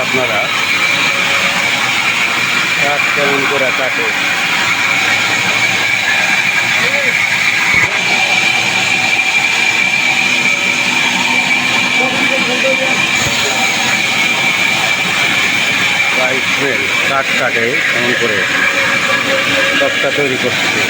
আপনারা। কাঠ কেমন করে কাটে? কাঠ কাটে কেমন করে? তক্তা তৈরি করছে।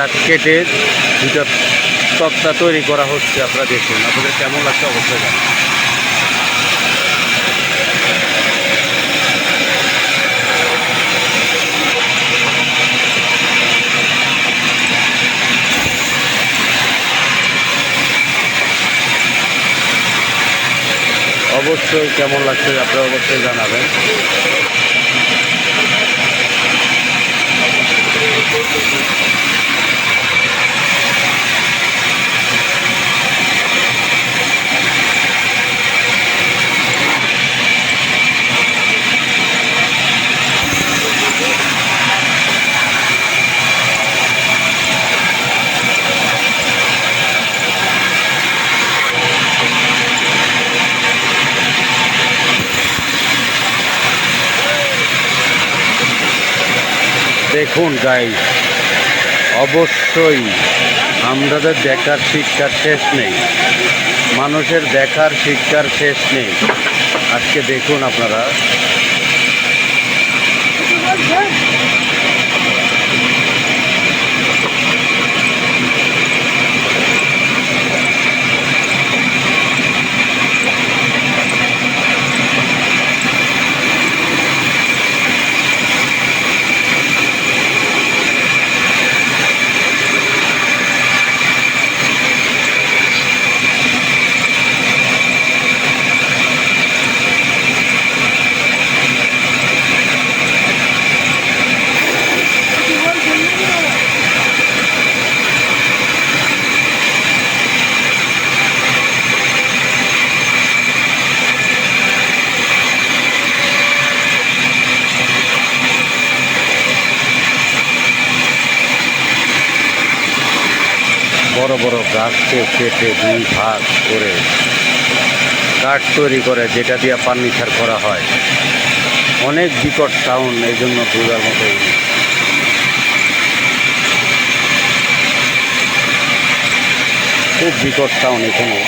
কাঠ কেটে দুটা তক্তা তৈরি করা হচ্ছে, আপনারা দেখুন। আপনাদের কেমন লাগছে অবশ্যই জানান অবশ্যই কেমন লাগছে আপনারা অবশ্যই জানাবেন। দেখুন গাই অবশ্যই আমাদের দেখার শিক্ষার শেষ নেই। মানুষের দেখার শিক্ষার শেষ নেই। আজকে দেখুন আপনারা। বড় বড় গাছকে কেটে দুই ভাগ করে কাঠ তৈরি করে যেটা দিয়ে ফার্নিচার করা হয়। অনেক বিকট সাউন্ড এই জন্য বোঝার মতো খুব বিকট সাউন্ড এখানে।